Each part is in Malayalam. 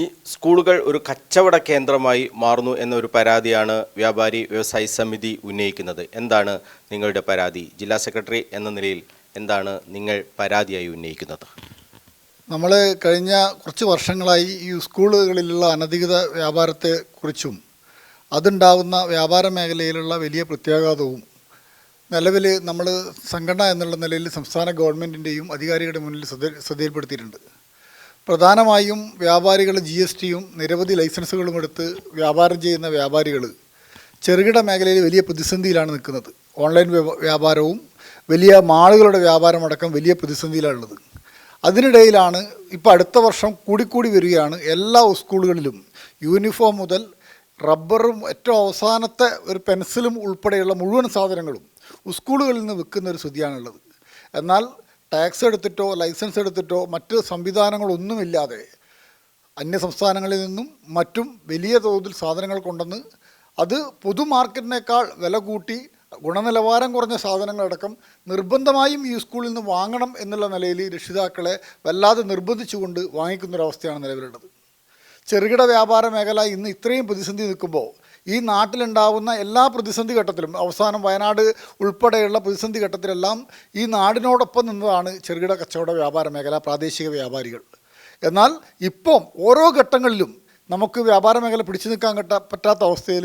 ഈ സ്കൂളുകൾ ഒരു കച്ചവട കേന്ദ്രമായി മാറുന്നു എന്നൊരു പരാതിയാണ് വ്യാപാരി വ്യവസായി സമിതി ഉന്നയിക്കുന്നത്. എന്താണ് നിങ്ങളുടെ പരാതി? ജില്ലാ സെക്രട്ടറി എന്ന നിലയിൽ എന്താണ് നിങ്ങൾ പരാതിയായി ഉന്നയിക്കുന്നത്? നമ്മൾ കഴിഞ്ഞ കുറച്ച് വർഷങ്ങളായി ഈ സ്കൂളുകളിലുള്ള അനധികൃത വ്യാപാരത്തെക്കുറിച്ചും അതുണ്ടാകുന്ന വ്യാപാര മേഖലയിലുള്ള വലിയ പ്രത്യാഘാതവും നിലവിൽ നമ്മൾ സംഘടന എന്നുള്ള നിലയിൽ സംസ്ഥാന ഗവൺമെന്റിന്റെയും അധികാരികളുടെ മുന്നിൽ ശ്രദ്ധ ശ്രദ്ധയിൽപ്പെടുത്തിയിട്ടുണ്ട്. പ്രധാനമായും വ്യാപാരികൾ ജി എസ് ടിയും നിരവധി ലൈസൻസുകളും എടുത്ത് വ്യാപാരം ചെയ്യുന്ന വ്യാപാരികൾ ചെറുകിട മേഖലയിൽ വലിയ പ്രതിസന്ധിയിലാണ് നിൽക്കുന്നത്. ഓൺലൈൻ വ്യാപാരവും വലിയ മാളുകളുടെ വ്യാപാരമടക്കം വലിയ പ്രതിസന്ധിയിലാണുള്ളത് അതിനിടയിലാണ് ഇപ്പോൾ അടുത്ത വർഷം കൂടിക്കൂടി വരികയാണ് എല്ലാ സ്കൂളുകളിലും. യൂണിഫോം മുതൽ റബ്ബറും ഏറ്റവും അവസാനത്തെ ഒരു പെൻസിലും ഉൾപ്പെടെയുള്ള മുഴുവൻ സാധനങ്ങളും സ്കൂളുകളിൽ നിന്ന് വിൽക്കുന്ന ഒരു സ്ഥിതിയാണുള്ളത്. എന്നാൽ ടാക്സ് എടുത്തിട്ടോ ലൈസൻസ് എടുത്തിട്ടോ മറ്റ് സംവിധാനങ്ങളൊന്നുമില്ലാതെ അന്യ സംസ്ഥാനങ്ങളിൽ നിന്നും മറ്റും വലിയ തോതിൽ സാധനങ്ങൾ കൊണ്ടുവന്ന് അത് പൊതു മാർക്കറ്റിനേക്കാൾ വില കൂട്ടി ഗുണനിലവാരം കുറഞ്ഞ സാധനങ്ങളടക്കം നിർബന്ധമായും ഈ സ്കൂളിൽ നിന്ന് വാങ്ങണം എന്നുള്ള നിലയിൽ രക്ഷിതാക്കളെ വല്ലാതെ നിർബന്ധിച്ചുകൊണ്ട് വാങ്ങിക്കുന്നൊരവസ്ഥയാണ് നിലവിലുള്ളത്. ചെറുകിട വ്യാപാര മേഖല ഇന്ന് ഇത്രയും പ്രതിസന്ധി നിൽക്കുമ്പോൾ ഈ നാട്ടിലുണ്ടാവുന്ന എല്ലാ പ്രതിസന്ധി ഘട്ടത്തിലും അവസാനം വയനാട് ഉൾപ്പെടെയുള്ള പ്രതിസന്ധി ഘട്ടത്തിലെല്ലാം ഈ നാടിനോടൊപ്പം നിന്നതാണ് ചെറുകിട കച്ചവട വ്യാപാര മേഖല പ്രാദേശിക വ്യാപാരികൾ. എന്നാൽ ഇപ്പം ഓരോ ഘട്ടങ്ങളിലും നമുക്ക് വ്യാപാര മേഖല പിടിച്ചു നിൽക്കാൻ കട്ട പറ്റാത്ത അവസ്ഥയിൽ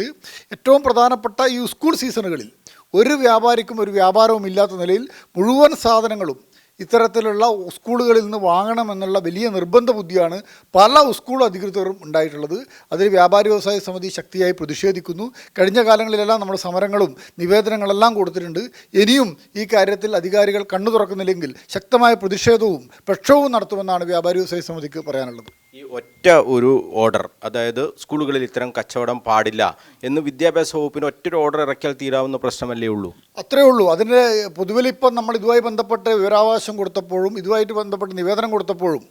ഏറ്റവും പ്രധാനപ്പെട്ട ഈ സ്കൂൾ സീസണുകളിൽ ഒരു വ്യാപാരിക്കും ഒരു വ്യാപാരവും ഇല്ലാത്ത നിലയിൽ മുഴുവൻ സാധനങ്ങളും ഇത്തരത്തിലുള്ള സ്കൂളുകളിൽ നിന്ന് വാങ്ങണമെന്നുള്ള വലിയ നിർബന്ധ ബുദ്ധിയാണ് പല സ്കൂൾ അധികൃതരും ഉണ്ടായിട്ടുള്ളത്. അതിൽ വ്യാപാരി വ്യവസായ സമിതി ശക്തിയായി പ്രതിഷേധിക്കുന്നു. കഴിഞ്ഞ കാലങ്ങളിലെല്ലാം നമ്മുടെ സമരങ്ങളും നിവേദനങ്ങളെല്ലാം കൊടുത്തിട്ടുണ്ട്. ഇനിയും ഈ കാര്യത്തിൽ അധികാരികൾ കണ്ണു തുറക്കുന്നില്ലെങ്കിൽ ശക്തമായ പ്രതിഷേധവും പ്രക്ഷോഭവും നടത്തുമെന്നാണ് വ്യാപാരി വ്യവസായ സമിതിക്ക് പറയാനുള്ളത്. ഈ ഒറ്റ ഒരു ഓർഡർ അതായത് സ്കൂളുകളിൽ ഇത്തരം കച്ചവടം പാടില്ല എന്ന് വിദ്യാഭ്യാസ വകുപ്പിന് ഒറ്റൊരു ഓർഡർ ഇറക്കിയാൽ തീരാവുന്ന പ്രശ്നമല്ലേ ഉള്ളൂ? അത്രേ ഉള്ളൂ. അതിന്റെ പൊതുവിൽ ഇപ്പം നമ്മൾ ഇതുമായി ബന്ധപ്പെട്ട് വിവരാവകാശം കൊടുത്തപ്പോഴും ഇതുമായിട്ട് ബന്ധപ്പെട്ട് നിവേദനം കൊടുത്തപ്പോഴും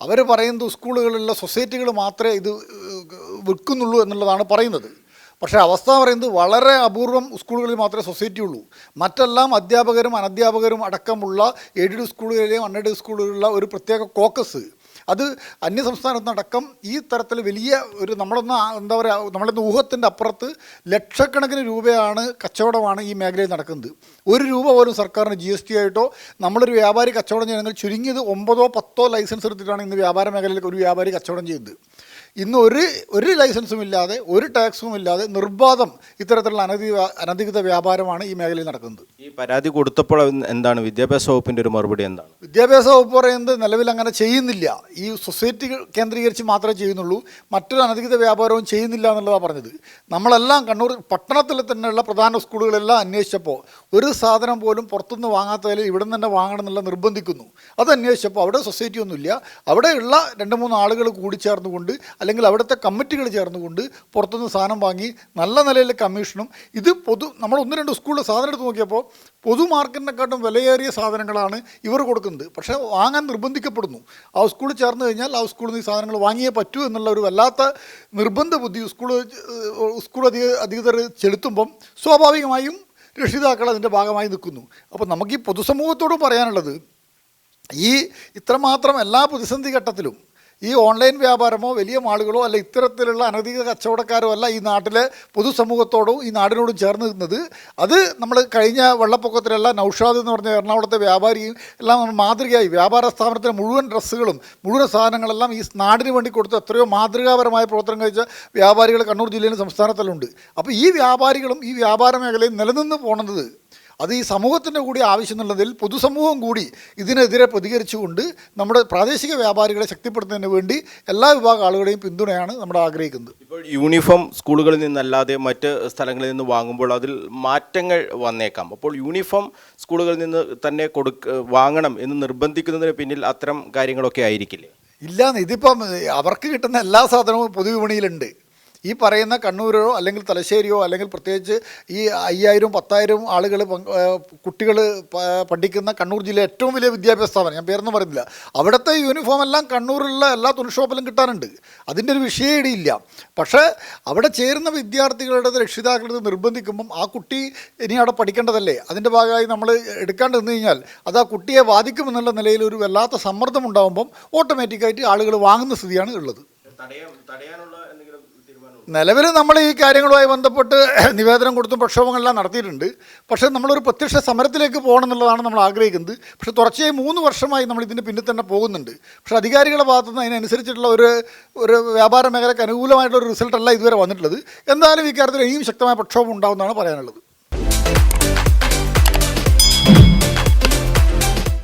അവർ പറയുന്നത് സ്കൂളുകളിലുള്ള സൊസൈറ്റികൾ മാത്രമേ ഇത് വിൽക്കുന്നുള്ളൂ എന്നുള്ളതാണ് പറയുന്നത്. പക്ഷേ അവസ്ഥ പറയുന്നത് വളരെ അപൂർവം സ്കൂളുകളിൽ മാത്രമേ സൊസൈറ്റി ഉള്ളൂ. മറ്റെല്ലാം അധ്യാപകരും അനധ്യാപകരും അടക്കമുള്ള എയ്ഡഡ് സ്കൂളുകളിലെയും അൺഎയ്ഡഡ് സ്കൂളുകളിലുള്ള ഒരു പ്രത്യേക കോക്കസ്. അത് അന്യസംസ്ഥാനത്ത് നടക്കം ഈ തരത്തിൽ വലിയ ഒരു നമ്മളൊന്ന് എന്താ പറയുക നമ്മളൊന്ന് ഊഹത്തിന്റെ അപ്പുറത്ത് ലക്ഷക്കണക്കിന് രൂപയാണ് കച്ചവടമാണ് ഈ മേഖലയിൽ നടക്കുന്നത്. ഒരു രൂപ പോലും സർക്കാരിന് ജി എസ് ടി ആയിട്ടോ നമ്മളൊരു വ്യാപാരി കച്ചവടം ചെയ്യണമെങ്കിൽ ചുരുങ്ങിയത് ഒമ്പതോ പത്തോ ലൈസൻസ് എടുത്തിട്ടാണ് ഇന്ന് വ്യാപാര മേഖലയിൽ ഒരു വ്യാപാരി കച്ചവടം ചെയ്യുന്നത്. ഇന്ന് ഒരു ഒരു ലൈസൻസും ഇല്ലാതെ ഒരു ടാക്സും ഇല്ലാതെ നിർബാധം ഇത്തരത്തിലുള്ള അനധി അനധികൃത വ്യാപാരമാണ് ഈ മേഖലയിൽ നടക്കുന്നത്. ഈ പരാതി കൊടുത്തപ്പോൾ എന്താണ്? വിദ്യാഭ്യാസ വകുപ്പിന്റെ ഒരു മറുപടി എന്താണ്? വിദ്യാഭ്യാസ വകുപ്പ് പറയുന്നത് നിലവിൽ അങ്ങനെ ചെയ്യുന്നില്ല. ഈ സൊസൈറ്റി കേന്ദ്രീകരിച്ച് മാത്രമേ ചെയ്യുന്നുള്ളൂ. മറ്റൊരു അനധികൃത വ്യാപാരവും ചെയ്യുന്നില്ല എന്നുള്ളതാണ് പറഞ്ഞത്. നമ്മളെല്ലാം കണ്ണൂർ പട്ടണത്തിൽ തന്നെയുള്ള പ്രധാന സ്കൂളുകളെല്ലാം അന്വേഷിച്ചപ്പോൾ ഒരു സാധനം പോലും പുറത്തുനിന്ന് വാങ്ങാത്തതിൽ ഇവിടെ നിന്ന് തന്നെ വാങ്ങണം എന്നുള്ള നിർബന്ധിക്കുന്നു. അത് അന്വേഷിച്ചപ്പോൾ അവിടെ സൊസൈറ്റി ഒന്നുമില്ല. അവിടെയുള്ള രണ്ട് മൂന്ന് ആളുകൾ കൂടി ചേർന്നുകൊണ്ട് അല്ലെങ്കിൽ അവിടുത്തെ കമ്മിറ്റികൾ ചേർന്നുകൊണ്ട് പുറത്തുനിന്ന് സാധനം വാങ്ങി നല്ല നിലയിൽ കമ്മീഷനും. ഇത് പൊതു നമ്മൾ ഒന്ന് രണ്ട് സ്കൂളിൽ സാധനം എടുത്ത് നോക്കിയപ്പോൾ പൊതു മാർക്കറ്റിനെക്കാട്ടും വിലയേറിയ സാധനങ്ങളാണ് ഇവർ കൊടുക്കുന്നത്. പക്ഷേ വാങ്ങാൻ നിർബന്ധിക്കപ്പെടുന്നു. ആ സ്കൂളിൽ ചേർന്ന് കഴിഞ്ഞാൽ ആ സ്കൂളിൽ നിന്ന് ഈ സാധനങ്ങൾ വാങ്ങിയേ പറ്റൂ എന്നുള്ള ഒരു വല്ലാത്ത നിർബന്ധ ബുദ്ധി സ്കൂൾ സ്കൂൾ അധിക അധികൃതർ ചെലുത്തുമ്പം സ്വാഭാവികമായും രക്ഷിതാക്കൾ അതിന്റെ ഭാഗമായി നിൽക്കുന്നു. അപ്പോൾ നമുക്ക് ഈ പൊതുസമൂഹത്തോട് പറയാനുള്ളത് ഈ ഇത്രമാത്രം എല്ലാ പ്രതിസന്ധി ഘട്ടത്തിലും ഈ ഓൺലൈൻ വ്യാപാരമോ വലിയ മാളുകളോ അല്ല ഇത്തരത്തിലുള്ള അനധിക കച്ചവടക്കാരോ അല്ല ഈ നാട്ടിലെ പൊതുസമൂഹത്തോടും ഈ നാടിനോടും ചേർന്ന് നിൽക്കുന്നത് അത് നമ്മൾ കഴിഞ്ഞ വെള്ളപ്പൊക്കത്തിലല്ല നൌഷാദ് എന്ന് പറഞ്ഞ എറണാകുളത്തെ വ്യാപാരിയും എല്ലാം നമ്മൾ മാതൃകയായി. വ്യാപാര സ്ഥാപനത്തിലെ മുഴുവൻ ഡ്രസ്സുകളും മുഴുവൻ സാധനങ്ങളെല്ലാം ഈ നാടിന് വേണ്ടി കൊടുത്ത എത്രയോ മാതൃകാപരമായ പ്രവർത്തനം കഴിച്ച വ്യാപാരികൾ കണ്ണൂർ ജില്ലയിലും സംസ്ഥാനത്തിലുണ്ട് അപ്പോൾ ഈ വ്യാപാരികളും ഈ വ്യാപാര മേഖലയിൽ നിലനിന്ന് പോണത് അത് ഈ സമൂഹത്തിന്റെ കൂടി ആവശ്യം എന്നുള്ളതിൽ പൊതുസമൂഹം കൂടി ഇതിനെതിരെ പ്രതികരിച്ചുകൊണ്ട് നമ്മുടെ പ്രാദേശിക വ്യാപാരികളെ ശക്തിപ്പെടുത്തുന്നതിന് വേണ്ടി എല്ലാ വിഭാഗ ആളുകളെയും പിന്തുണയാണ് നമ്മൾ ആഗ്രഹിക്കുന്നത്. ഇപ്പോൾ യൂണിഫോം സ്കൂളുകളിൽ നിന്നല്ലാതെ മറ്റ് സ്ഥലങ്ങളിൽ നിന്ന് വാങ്ങുമ്പോൾ അതിൽ മാറ്റങ്ങൾ വന്നേക്കാം. അപ്പോൾ യൂണിഫോം സ്കൂളുകളിൽ നിന്ന് തന്നെ കൊടുക്ക വാങ്ങണം എന്ന് നിർബന്ധിക്കുന്നതിന് പിന്നിൽ അത്തരം കാര്യങ്ങളൊക്കെ ആയിരിക്കില്ലേ? ഇല്ല ഇതിപ്പം അവർക്ക് കിട്ടുന്ന എല്ലാ സാധനവും പൊതുവിപണിയിലുണ്ട്. ഈ പറയുന്ന കണ്ണൂരോ അല്ലെങ്കിൽ തലശ്ശേരിയോ അല്ലെങ്കിൽ പ്രത്യേകിച്ച് ഈ അയ്യായിരം പത്തായിരം ആളുകൾ കുട്ടികൾ പഠിക്കുന്ന കണ്ണൂർ ജില്ലയിലെ ഏറ്റവും വലിയ വിദ്യാഭ്യാസ സ്ഥാപനം ഞാൻ പേരൊന്നും പറയുന്നില്ല. അവിടുത്തെ യൂണിഫോം എല്ലാം കണ്ണൂരിലുള്ള എല്ലാ തുണിഷോപ്പിലും കിട്ടാനുണ്ട്. അതിന്റെ ഒരു വിഷയം ഇടിയില്ല. പക്ഷേ അവിടെ ചേരുന്ന വിദ്യാർത്ഥികളുടെ രക്ഷിതാക്കളത് നിർബന്ധിക്കുമ്പം ആ കുട്ടി ഇനി അവിടെ പഠിക്കേണ്ടതല്ലേ? അതിന്റെ ഭാഗമായി നമ്മൾ എടുക്കാണ്ട് നിന്ന് കഴിഞ്ഞാൽ അത് ആ കുട്ടിയെ ബാധിക്കുമെന്നുള്ള നിലയിൽ ഒരു വല്ലാത്ത സമ്മർദ്ദം ഉണ്ടാകുമ്പം ഓട്ടോമാറ്റിക്കായിട്ട് ആളുകൾ വാങ്ങുന്ന സ്ഥിതിയാണ് ഉള്ളത്. തടയാനുള്ള നിലവിൽ നമ്മൾ ഈ കാര്യങ്ങളുമായി ബന്ധപ്പെട്ട് നിവേദനം കൊടുത്തും പ്രക്ഷോഭങ്ങളെല്ലാം നടത്തിയിട്ടുണ്ട്. പക്ഷേ നമ്മളൊരു പ്രത്യക്ഷ സമരത്തിലേക്ക് പോകണം എന്നുള്ളതാണ് നമ്മൾ ആഗ്രഹിക്കുന്നത്. പക്ഷേ തുടർച്ചയായി മൂന്ന് വർഷമായി നമ്മൾ ഇതിന്റെ പിന്നിൽ തന്നെ പോകുന്നുണ്ട്. പക്ഷേ അധികാരികളുടെ ഭാഗത്തുനിന്ന് അതിനനുസരിച്ചിട്ടുള്ള ഒരു ഒരു വ്യാപാര മേഖലയ്ക്ക് അനുകൂലമായിട്ടുള്ള ഒരു റിസൾട്ടല്ല ഇതുവരെ വന്നിട്ടുള്ളത്. എന്തായാലും കാര്യത്തിൽ ഇനിയും ശക്തമായ പ്രക്ഷോഭം ഉണ്ടാകുമെന്നാണ് പറയാനുള്ളത്.